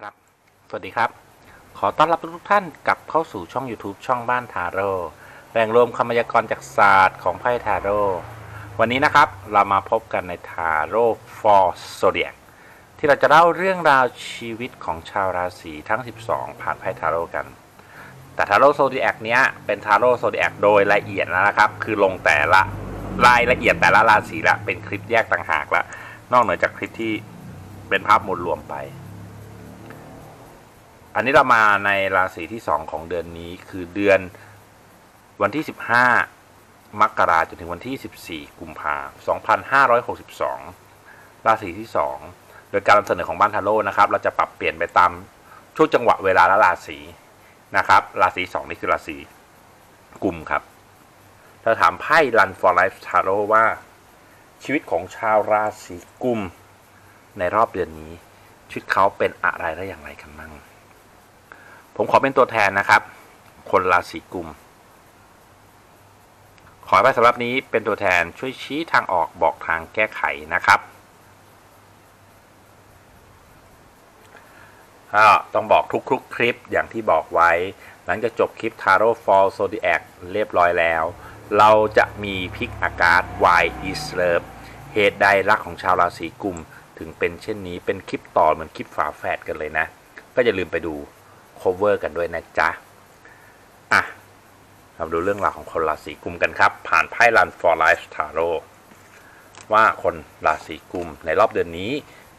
ครับ สวัสดีครับ ขอต้อนรับทุกท่านกลับเข้าสู่ช่อง YouTube ช่องบ้านทาโร่แหล่งรวมคำพยากรณ์จากศาสตร์ของไพ่ทาโร่วันนี้นะครับเรามาพบกันในทาโร่ for zodiac ที่เราจะเล่าเรื่องราวชีวิตของชาวราศีทั้ง 12 ผ่านไพ่ทาโร่กัน แต่ทาโร่โซเดิแอคเนี้ยเป็นทาโร่โซเดิแอคโดยละเอียดแล้วนะครับ คือลงแต่ละรายละเอียดแต่ละราศีละเป็นคลิปแยกต่างหากละนอกเหนือจากคลิปที่เป็นภาพมวลรวมไป อันนี้เรามาในราศีที่ 2 ของเดือนนี้คือเดือนวันที่ 15 มกราจนถึงวันที่ 14 กุมภาพันธ์2562 ราศีที่ 2 โดยการนำเสนอของบ้านทาโร่นะครับ เราจะปรับเปลี่ยนไปตามช่วงจังหวะเวลาและราศีนะครับ ราศี 2 นี่คือราศีกุมครับเราถามไพ่ Run for Life Tarot ว่าชีวิตของชาวราศีกุมในรอบเดือนนี้ชีวิตเขาเป็นอะไรและอย่างไรกันบ้าง ผมขอเป็นตัวแทนนะครับ คนราศีกุม ขอให้สำหรับนี้เป็นตัวแทนช่วยชี้ทางออกบอกทางแก้ไขนะครับก็ต้องบอกทุกๆ คลิปอย่างที่บอกไว้ หลังจากจบคลิป Tarot for Zodiac เรียบร้อยแล้ว เราจะมีพิกอากาศ Why is Love เหตุใดรักของชาวราศีกุม ถึงเป็นเช่นนี้เป็นคลิปต่อเหมือนคลิปฝาแฝดกันเลยนะ ก็อย่าลืมไปดู cover กันด้วยนะจ๊ะ อะเราดูเรื่องราวของคนราศีกุมกันครับ ผ่านไพ่ Run for Life Tarot ว่าคนราศีกุมในรอบเดือนนี้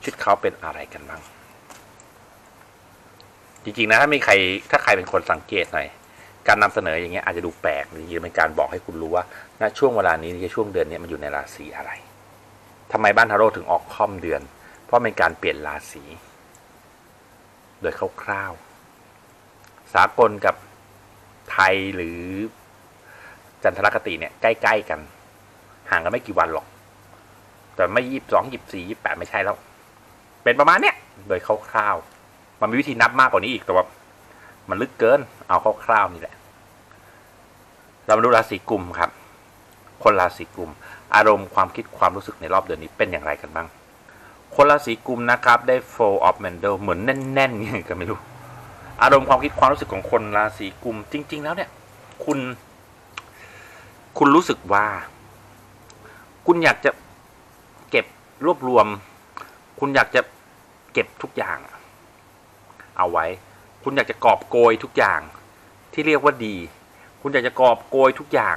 ชีวิตเขาเป็นอะไรกันบ้าง จริงๆนะถ้ามีใครถ้าใครเป็นคนสังเกตหน่อยการนำเสนออย่างเงี้ยอาจจะดูแปลกจริงๆเป็นการบอกให้คุณรู้ว่าณช่วงเวลานี้ในช่วงเดือนนี้มันอยู่ในราศีอะไรทำไมบ้านทาโร่ถึงออกค่อมเดือน เพราะเป็นการเปลี่ยนราศีโดยคร่าวๆ สากลกับไทยหรือจันทรคติเนี่ยใกล้ ๆ กัน ห่างกันไม่กี่วันหรอก แต่ไม่ยี่สิบสองยี่สิบสี่ยี่สิบแปดไม่ใช่แล้ว เป็นประมาณเนี้ยโดยคร่าวๆมันมีวิธีนับมากกว่านี้อีกแต่ว่ามันลึกเกิน เอาคร่าวๆนี่แหละ เรามาดูราศีกุมครับ คนราศีกุม อารมณ์ความคิดความรู้สึกในรอบเดือนนี้เป็นอย่างไรกันบ้าง คนราศีกุมนะครับได้ four of mandel เหมือนแน่นๆยังไงก็ไม่รู้ อารมณ์ความคิดความรู้สึกของคนราศีกุม จริง ๆ แล้วเนี่ย คุณ คุณรู้สึกว่า คุณอยากจะเก็บรวบรวม คุณอยากจะเก็บทุกอย่าง เอาไว้ คุณอยากจะกอบโกยทุกอย่าง ที่เรียกว่าดี คุณอยากจะกอบโกยทุกอย่าง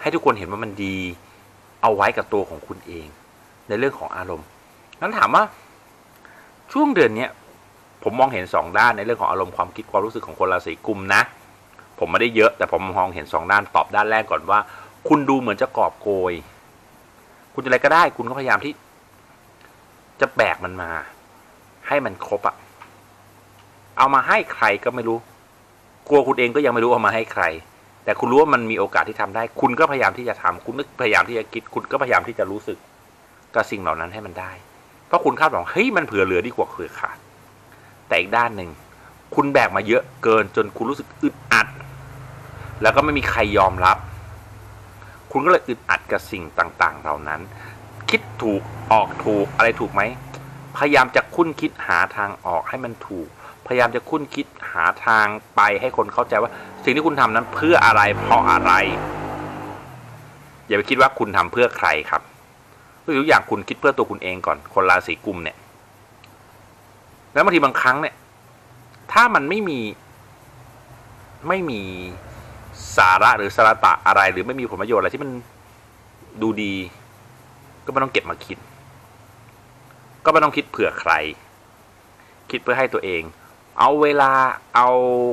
ให้ทุกคนเห็นว่ามันดี เอาไว้กับตัวของคุณเอง ในเรื่องของอารมณ์นั้นถามว่า ช่วงเดือนเนี้ย ผมมองเห็นสองด้านในเรื่องของอารมณ์ความคิดความรู้สึกของคนราศีกุมนะ ผมไม่ได้เยอะ แต่ผมมองเห็นสองด้านตอบด้านแรกก่อนว่า คุณดูเหมือนจะกอบโกย คุณจะอะไรก็ได้ คุณก็พยายามที่ จะแบกมันมา ให้มันครบอะเอามาให้ใครก็ไม่รู้ กลัวคุณเองก็ยังไม่รู้เอามาให้ใคร แต่คุณรู้ว่ามันมีโอกาสที่ทำได้ คุณก็พยายามที่จะทำคุณนึกพยายามที่จะคิด คุณก็พยายามที่จะรู้สึกกับสิ่งเหล่านั้นให้มันได้ เพราะคุณคาดหวังเฮ้ยมันเผื่อเหลือดีกว่าเผื่อขาด แต่อีกด้านหนึ่งคุณแบกมาเยอะเกินจนคุณรู้สึกอึดอัด แล้วก็ไม่มีใครยอมรับ คุณก็เลยอึดอัดกับสิ่งต่างๆ เหล่านั้น คิดถูกออกถูกอะไรถูกไหม พยายามจะคุ้นคิดหาทางออกให้มันถูก พยายามจะคุ้นคิดหาทางไปให้คนเข้าใจว่า สิ่งที่คุณทำนั้นเพื่ออะไรเพราะอะไร อย่าไปคิดว่าคุณทำเพื่อใครครับทุกอย่างคุณคิดเพื่อตัวคุณเองก่อน คนราศีกุมเนี่ย แล้วบางทีบางครั้งเนี่ย ถ้ามันไม่มี ไม่มีสาระหรือสาระตะอะไร หรือไม่มีผลประโยชน์อะไรที่มันดูดี ก็ไม่ต้องเก็บมาคิด ก็ไม่ต้องคิดเผื่อใคร คิดเพื่อให้ตัวเอง เอาเวลาเอา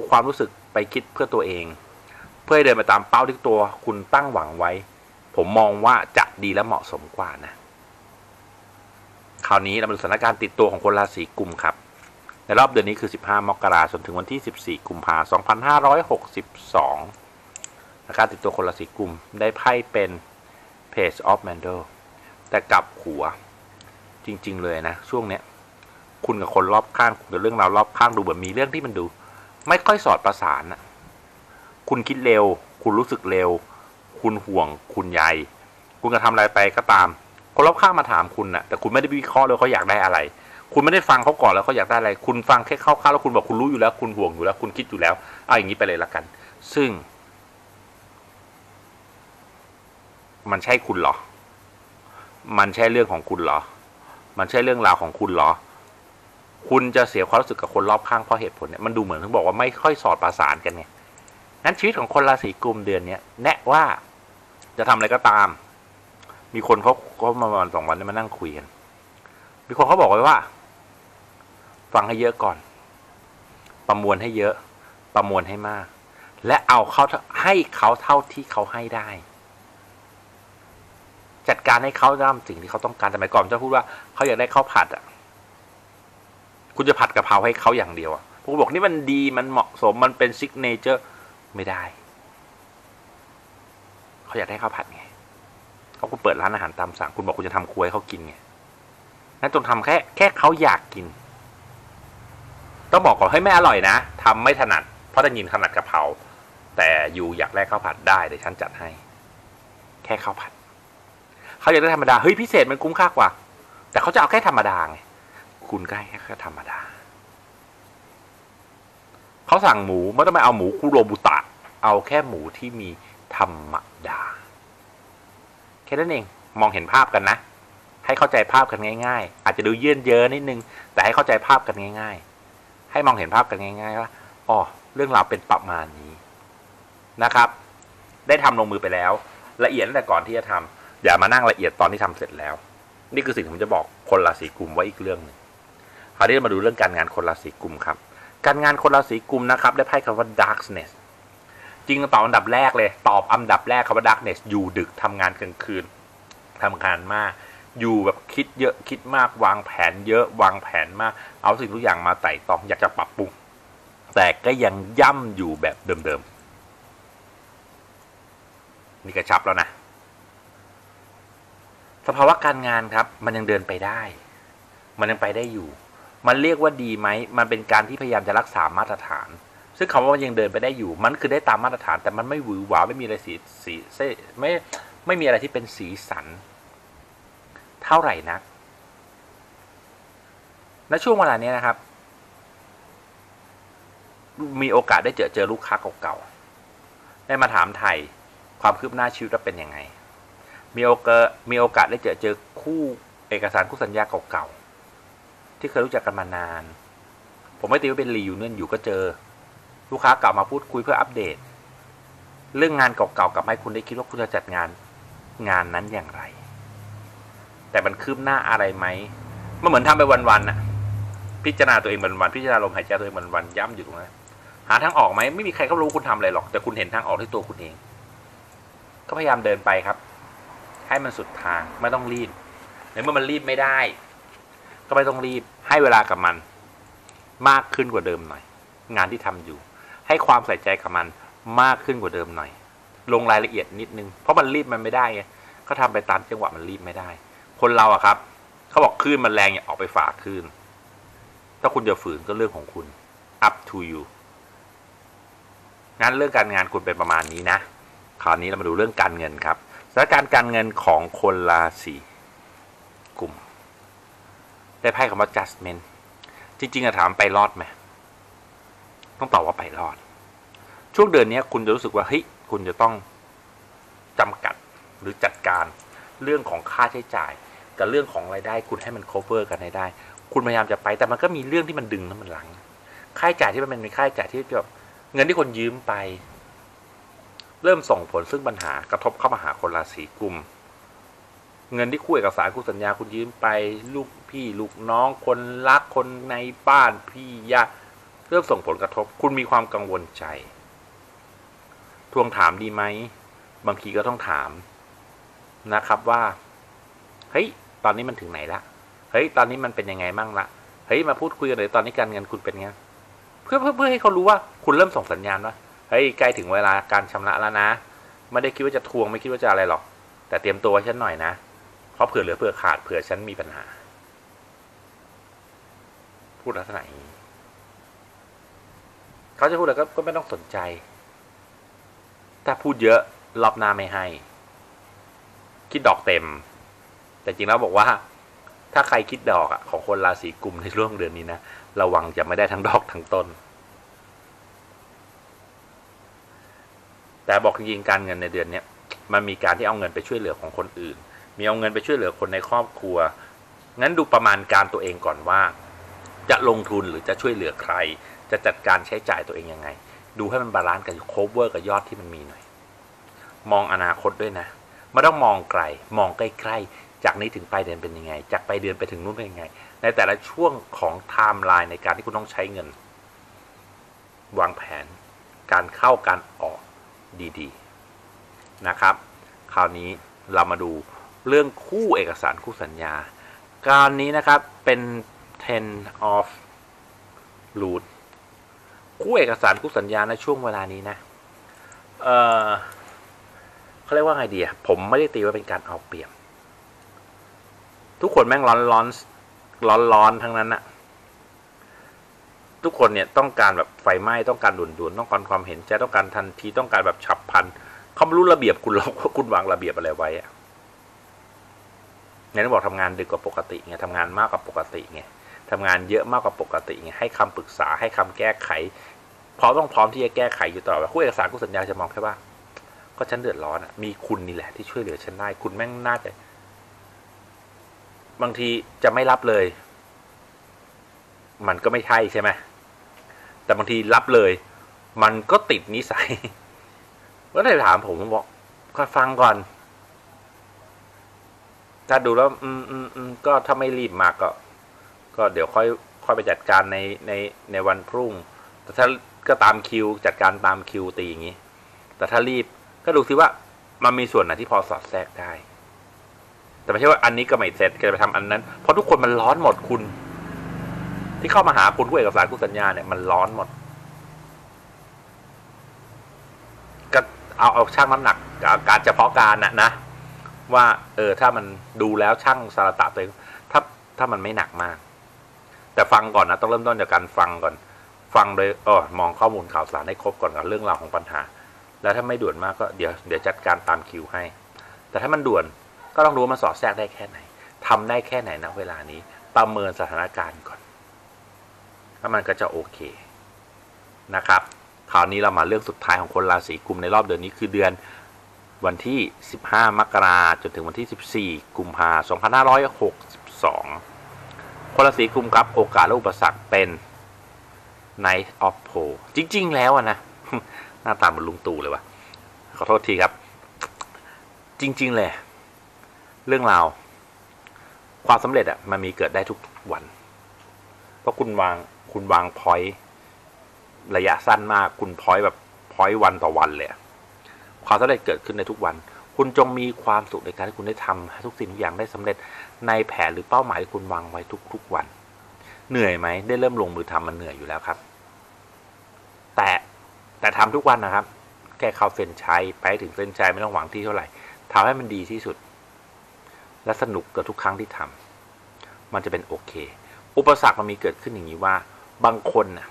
ความรู้สึกไปคิดเพื่อตัวเอง เพื่อเดินไปตามเป้าที่ตัว คุณตั้งหวังไว้ ผมมองว่าจะดีและเหมาะสมกว่านะคราวนี้เรามาดูสถานการณ์ติดตัวของคนราศีกุมครับ รอบเดือนนี้คือ 15 มกราคมจนถึงวันที่ 14 กุมภาพันธ์2562อาการติดตัวคนราศีกุมได้ไพ่เป็น Page of Mandel แต่กลับหัวจริง ๆ เลยนะ ช่วงเนี้ย คุณกับคนรอบข้างคุณกับเรื่องราวรอบข้างดูเหมือนมีเรื่องที่มันดู ไม่ค่อยสอดประสานอะคุณคิดเร็ว คุณรู้สึกเร็ว คุณห่วง คุณใยคุณจะทำอะไรไปก็ตาม คนรอบข้างมาถามคุณนะแต่คุณไม่ได้วิเคราะห์เลยเขาอยากได้อะไร คุณไม่ได้ฟังเขาก่อนแล้วเขาอยากได้อะไร คุณฟังแค่คร่าวๆแล้วคุณบอกคุณรู้อยู่แล้ว คุณห่วงอยู่แล้ว คุณคิดอยู่แล้วเอาอย่างนี้ไปเลยละกัน ซึ่ง มันใช่คุณเหรอ มันใช่เรื่องของคุณเหรอ มันใช่เรื่องราวของคุณเหรอ คุณจะเสียความรู้สึกกับคนรอบข้างเพราะเหตุผลเนี่ยมันดูเหมือนถึงบอกว่าไม่ค่อยสอดประสานกันไงงั้นชีวิตของคนราศีกุมเดือนเนี้ยแนะว่าจะทำอะไรก็ตาม มีคนเขาเขามาวันสองวันนี้มานั่งคุยกัน มีคนเขาบอกไว้ว่า ฟังให้เยอะก่อน ประมวลให้เยอะ ประมวลให้มาก และเอาเขาให้เขาเท่าที่เขาให้ได้ จัดการให้เขาทำสิ่งที่เขาต้องการแต่หมายก่อนจะพูดว่าเขาอยากได้ข้าวผัดอะ คุณจะผัดกะเพราให้เขาอย่างเดียวอะผมบอกนี่มันดีมันเหมาะสมมันเป็นซิกเนเจอร์ไม่ได้ เขาอยากได้ข้าวผัดไงเขาคุณเปิดร้านอาหารตามสั่งคุณบอกคุณจะทำครัวให้เขากินไงนั่นจงทำแค่แค่เขาอยากกิน ต้องบอกก่อนให้ไม่อร่อยนะทำไม่ถนัด เพราะได้ยินถนัดกะเพราแต่อยู่อยากได้ข้าวผัดได้เดี๋ยวฉันจัดให้ แค่ข้าวผัดเขาอยากได้ธรรมดาเฮ้ยพิเศษมันคุ้มค่ากว่า แต่เขาจะเอาแค่ธรรมดาไงคุณก็ให้แค่ธรรมดาเขาสั่งหมูไม่ต้องไปเอาหมูคุโรบุตะ เอาแค่หมูที่มีธรรมดาแค่นั้นเองมองเห็นภาพกันนะ ให้เข้าใจภาพกันง่าย ๆ อาจจะดูเยื่นเยอะนิดนึง แต่ให้เข้าใจภาพกันง่าย ๆ ให้มองเห็นภาพกันง่ายๆว่าอ๋อเรื่องราวเป็นประมาณนี้นะครับ ได้ทำลงมือไปแล้ว ละเอียดตั้งแต่ก่อนที่จะทำอย่ามานั่งละเอียดตอนที่ทำเสร็จแล้ว นี่คือสิ่งที่ผมจะบอกคนราศีกุมไว้อีกเรื่องหนึ่งคราวนี้เรามาดูเรื่องการงานคนราศีกุมครับ การงานคนราศีกุมนะครับ ได้ไพ่คำว่า darkness จริงตอบอันดับแรกเลย ตอบอันดับแรกคำว่า darkness อยู่ดึกทำงานกลางคืนทำงานมาก อยู่แบบคิดเยอะคิดมากวางแผนเยอะวางแผนมาก เอาสิ่งทุกอย่างมาไต่ตองอยากจะปรับปรุง แต่ก็ยังย่ำอยู่แบบเดิมๆนี่กระชับแล้วนะ สภาวะการงานครับ มันยังเดินไปได้ มันยังไปได้อยู่ มันเรียกว่าดีไหม มันเป็นการที่พยายามจะรักษามาตรฐาน ซึ่งคำว่ามันยังเดินไปได้อยู่ มันคือได้ตามมาตรฐาน แต่มันไม่หวือหวาไม่มีอะไรสีสีไม่ไม่มีอะไรที่เป็นสีสัน เท่าไหร่นัก และช่วงเวลาเนี้ยนะครับ มีโอกาสได้เจอเจอลูกค้าเก่าๆ ได้มาถามไทยความคืบหน้าชีวิตว่าเป็นยังไง มีโอกาสมีโอกาสได้เจอเจอคู่เอกสารคู่สัญญาเก่าๆ ที่เคยรู้จักกันมานาน ผมไม่ตีว่าเป็นรีวิวเนื่อนอยู่ก็เจอ ลูกค้าเก่ามาพูดคุยเพื่ออัปเดต เรื่องงานเก่าๆกลับมาให้คุณได้คิดว่าคุณจะจัดงานงานนั้นอย่างไร แต่มันคืบหน้าอะไรไหมมันเหมือนทำไปวันๆน่ะ พิจารณาตัวเองวันๆพิจารณาลมหายใจตัวเองวันๆย้ำอยู่ตรงนั้นหาทางออกไหมไม่มีใครเขารู้คุณทำอะไรหรอก แต่คุณเห็นทางออกที่ตัวคุณเอง ก็พยายามเดินไปครับ ให้มันสุดทางไม่ต้องรีบในเมื่อมันรีบไม่ได้ ก็ไม่ต้องรีบให้เวลากับมัน มากขึ้นกว่าเดิมหน่อย งานที่ทำอยู่ ให้ความใส่ใจกับมันมากขึ้นกว่าเดิมหน่อย ลงรายละเอียดนิดนึง เพราะมันรีบมันไม่ได้ไงก็ทำไปตามจังหวะมันรีบไม่ได้ คนเราอะครับ เขาบอกคลื่นมันแรงอย่าออกไปฝ่าคลื่น ถ้าคุณจะฝืนก็เรื่องของคุณ up to you งั้นเรื่องการงานคุณเป็นประมาณนี้นะ คราวนี้เรามาดูเรื่องการเงินครับสถานการณ์การเงินของคนราศีกุมได้ไพ่คำว่า judgment จริงๆอะถามไปรอดไหมต้องตอบว่าไปรอด ช่วงเดือนนี้คุณจะรู้สึกว่าเฮ้ยคุณจะต้องจำกัดหรือจัดการเรื่องของค่าใช้จ่าย กับเรื่องของรายได้คุณให้มัน cover กันให้ได้ คุณพยายามจะไป แต่มันก็มีเรื่องที่มันดึงแล้วมันหลัง ค่าใช้จ่ายที่มันเป็นค่าใช้จ่ายที่แบบเงินที่คนยืมไป เริ่มส่งผลซึ่งปัญหากระทบเข้ามาหาคนราศีกุม เงินที่คู่เอกสารคู่สัญญาคุณยืมไป ลูกพี่ลูกน้องคนรักคนในบ้านพี่ญาติเริ่มส่งผลกระทบ คุณมีความกังวลใจ ทวงถามดีไหม บางทีก็ต้องถามนะครับว่า เฮ้ย ตอนนี้มันถึงไหนละเฮ้ยตอนนี้มันเป็นยังไงบ้างละเฮ้ยมาพูดคุยกันเลยตอนนี้การเงินคุณเป็นไงเพื่อเพื่อเพื่อให้เขารู้ว่าคุณเริ่มส่งสัญญาณว่าเฮ้ยใกล้ถึงเวลาการชำระแล้วนะ ไม่ได้คิดว่าจะทวงไม่คิดว่าจะอะไรหรอก แต่เตรียมตัวไว้ฉันหน่อยนะ เพราะเผื่อเหลือเผื่อขาดเผื่อฉันมีปัญหา พูดลักษณะอย่างนี้เขาจะพูดอะไรก็ก็ไม่ต้องสนใจถ้าพูดเยอะรอบหน้าไม่ให้ คิดดอกเต็ม แต่จริงแล้วบอกว่า ถ้าใครคิดดอกอะของคนราศีกุมในช่วงเดือนนี้นะระวังจะไม่ได้ทั้งดอกทั้งต้น แต่บอกจริงการเงินในเดือนเนี้ยมันมีการที่เอาเงินไปช่วยเหลือของคนอื่น มีเอาเงินไปช่วยเหลือคนในครอบครัว งั้นดูประมาณการตัวเองก่อนว่า จะลงทุนหรือจะช่วยเหลือใคร จะจัดการใช้จ่ายตัวเองยังไง ดูให้มันบาลานซ์กันโคเวอร์กับยอดที่มันมีหน่อย มองอนาคตด้วยนะ ไม่ต้องมองไกล มองใกล้ๆ จากนี้ถึงปลายเดือนเป็นยังไง จากปลายเดือนไปถึงนู้นเป็นยังไง ในแต่ละช่วงของไทม์ไลน์ในการที่คุณต้องใช้เงิน วางแผน การเข้าการออกดีๆนะครับ คราวนี้เรามาดูเรื่องคู่เอกสารคู่สัญญา การนี้นะครับเป็น ten of root คู่เอกสารคู่สัญญาในช่วงเวลานี้นะ เออเขาเรียกว่าไงดีอะผมไม่ได้ตีว่าเป็นการเอาเปรียบ ทุกคนแม่งร้อนร้อนร้อนร้อนทั้งนั้นอะทุกคนเนี่ยต้องการแบบไฟไหม้ต้องการด่วนๆต้องการความเห็นใจต้องการทันทีต้องการแบบฉับพลันเขาไม่รู้ระเบียบคุณหรอกว่าคุณวางระเบียบอะไรไว้อะเนี่ยต้องบอกทำงานดึกกว่าปกติไงทำงานมากกว่าปกติไงทำงานเยอะมากกว่าปกติไงให้คำปรึกษาให้คำแก้ไขพร้อมต้องพร้อมที่จะแก้ไขอยู่ตลอดเวลาคู่เอกสารคู่สัญญาจะมองแค่ว่า ก็ฉันเดือดร้อนอะมีคุณนี่แหละที่ช่วยเหลือฉันได้ คุณแม่งน่าจะ บางทีจะไม่รับเลย มันก็ไม่ใช่ใช่ไหมแต่บางทีรับเลย มันก็ติดนิสัยก็เลยถามผมบอกก็ฟังก่อน ถ้าดูแล้ว อืมอืมอืมก็ถ้าไม่รีบมาก็ ก็เดี๋ยวค่อย ค่อยไปจัดการในในในวันพรุ่ง แต่ถ้าก็ตามคิว จัดการตามคิวตีอย่างนี้ แต่ถ้ารีบก็ดูซิว่ามันมีส่วนไหนที่พอสอดแทรกได้ แต่ไม่ใช่ว่าอันนี้ก็ไม่เสร็จก็จะไปทำอันนั้น เพราะทุกคนมันร้อนหมดคุณ ที่เข้ามาหาคุณผู้เอกสารผู้สัญญาเนี่ยมันร้อนหมดก็เอาเอาช่างน้ำหนักการเฉพาะการนะนะว่า เออ ถ้ามันดูแล้วช่างสารตะตัวเองถ้าถ้ามันไม่หนักมาก แต่ฟังก่อนนะ ต้องเริ่มต้นจากการฟังก่อน ฟังโดยเออมองข้อมูลข่าวสารให้ครบก่อนกับเรื่องราวของปัญหา แล้วถ้าไม่ด่วนมากก็เดี๋ยวเดี๋ยวจัดการตามคิวให้ แต่ถ้ามันด่วน ก็ต้องรู้ว่ามันสอดแทรกได้แค่ไหนทำได้แค่ไหนนะเวลานี้ ประเมินสถานการณ์ก่อนแล้วมันก็จะโอเคนะครับคราวนี้เรามาเรื่องสุดท้ายของคนราศีกุมในรอบเดือนนี้คือเดือนวันที่ 15 มกราจนถึงวันที่ 14 กุมภาพันธ์2562 คนราศีกุมครับโอกาสและอุปสรรคเป็น Night of p o จริง ๆ แล้วนะ หน้าตาเหมือนลุงตู่เลยวะขอโทษทีครับ จริง ๆ เลย เรื่องราว ความสำเร็จอะมันมีเกิดได้ทุกวัน เพราะคุณวางคุณวางพอยต์ระยะสั้นมาก คุณพอยต์แบบพอยต์วันต่อวันเลยความสำเร็จเกิดขึ้นในทุกวัน คุณจงมีความสุขในการที่คุณได้ทำให้ทุกสิ่งทุกอย่างได้สำเร็จในแผนหรือเป้าหมายที่คุณวางไว้ทุกๆวัน เหนื่อยไหมได้เริ่มลงมือทำมันเหนื่อยอยู่แล้วครับ แต่แต่ทำทุกวันนะครับ แค่เข้าเส้นชัยไปถึงเส้นชัยไม่ต้องหวังที่เท่าไหร่ทำให้มันดีที่สุด และสนุกกับทุกครั้งที่ทำมันจะเป็นโอเค อุปสรรคมันมีเกิดขึ้นอย่างนี้ว่า บางคนน่ะ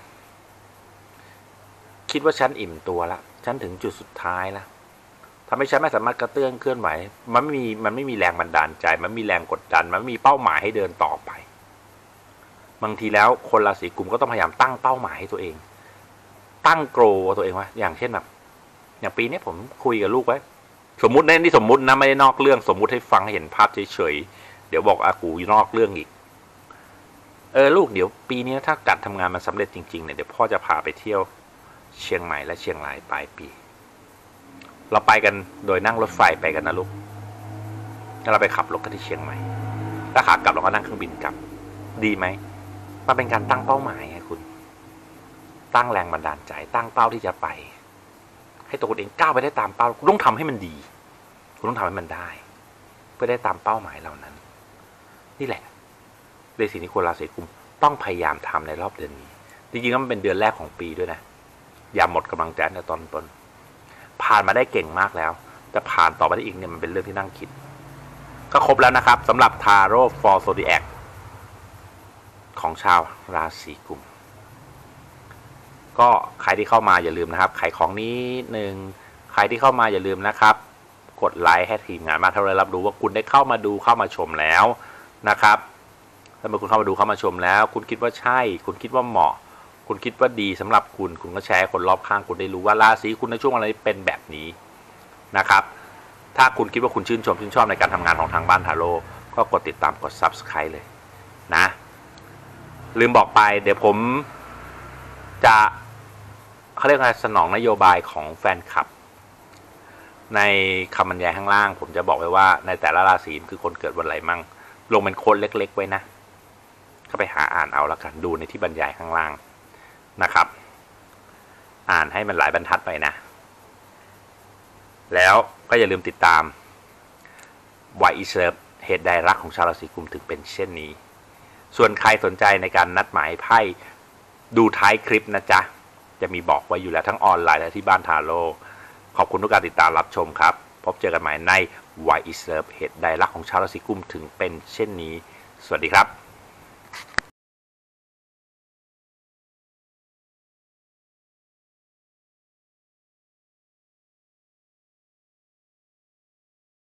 คิดว่าฉันอิ่มตัวละฉันถึงจุดสุดท้ายแล้วทำให้ฉันไม่สามารถกระเตื้องเคลื่อนไหว มันไม่มีมันไม่มีแรงบันดาลใจ มันมีแรงกดดัน มันไม่มีเป้าหมายให้เดินต่อไป บางทีแล้วคนราศีกุมก็ต้องพยายามตั้งเป้าหมายให้ตัวเอง ตั้งโกรตัวเองว่าอย่างเช่นแบบอย่างปีนี้ผมคุยกับลูกไว้ สมมติในนี่สมมตินะไม่ได้นอกเรื่องสมมุติให้ฟังให้เห็นภาพเฉยๆเดี๋ยวบอกอากูนอกเรื่องอีก เออลูกเดี๋ยวปีนี้ถ้าการทำงานมันสำเร็จจริงๆเนี่ยเดี๋ยวพ่อจะพาไปเที่ยวเชียงใหม่และเชียงรายปลายปี เราไปกันโดยนั่งรถไฟไปกันนะลูกแล้วเราไปขับรถกันที่เชียงใหม่ถ้าขากลับเราก็นั่งเครื่องบินกลับ ดีไหมมันเป็นการตั้งเป้าหมายไงคุณ ตั้งแรงบันดาลใจตั้งเป้าที่จะไป ให้ตัวคุณเองก้าวไปได้ตามเป้าคุณต้องทำให้มันดี คุณต้องทำให้มันได้ เพื่อได้ตามเป้าหมายเหล่านั้น นี่แหละเลยสิ่งที่คนราศีกุมต้องพยายามทำในรอบเดือนนี้จริงๆแล้วมันเป็นเดือนแรกของปีด้วยนะ อย่าหมดกำลังใจในตอนต้นผ่านมาได้เก่งมากแล้ว แต่ผ่านต่อไปได้อีกเนี่ยมันเป็นเรื่องที่นั่งคิด ก็ครบแล้วนะครับสำหรับทาโร่ฟอร์โซดิแอคของชาวราศีกุม ก็ใครที่เข้ามาอย่าลืมนะครับขายของนี้หนึ่งใครที่เข้ามาอย่าลืมนะครับ กดไลค์ให้ทีมงานมาเท่าไรรับรู้ว่าคุณได้เข้ามาดูเข้ามาชมแล้วนะครับแล้วเมื่อคุณเข้ามาดูเข้ามาชมแล้ว คุณคิดว่าใช่ คุณคิดว่าเหมาะ คุณคิดว่าดีสำหรับคุณ คุณก็แชร์คนรอบข้างคุณได้รู้ว่าราศีคุณในช่วงอะไรเป็นแบบนี้นะครับ ถ้าคุณคิดว่าคุณชื่นชมชื่นชอบในการทำงานของทางบ้านทาโร่ก็กดติดตามกด subscribe เลยนะ ลืมบอกไปเดี๋ยวผมจะ เขาเรียกอะไรสนองนโยบายของแฟนคลับ ในคำบรรยายข้างล่าง ผมจะบอกไว้ว่าในแต่ละราศีคือคนเกิดวันอะไรมั่ง ลงเป็นโคนเล็ก ๆ ไว้นะก็ไปหาอ่านเอาละกันดูในที่บรรยายข้างล่างนะครับ อ่านให้มันหลายบรรทัดไปนะ แล้วก็อย่าลืมติดตาม Why is Love เหตุใดรักของชาวราศีกุมถึงเป็นเช่นนี้ ส่วนใครสนใจในการนัดหมายไพ่ดูท้ายคลิปนะจ๊ะ จะมีบอกไว้อยู่แล้วทั้งออนไลน์และที่บ้านทาโร่ขอบคุณทุกการติดตามรับชมครับ พบเจอกันใหม่ใน Why is Love เหตุใดรักของชาวราศีกุมถึงเป็นเช่นนี้ สวัสดีครับ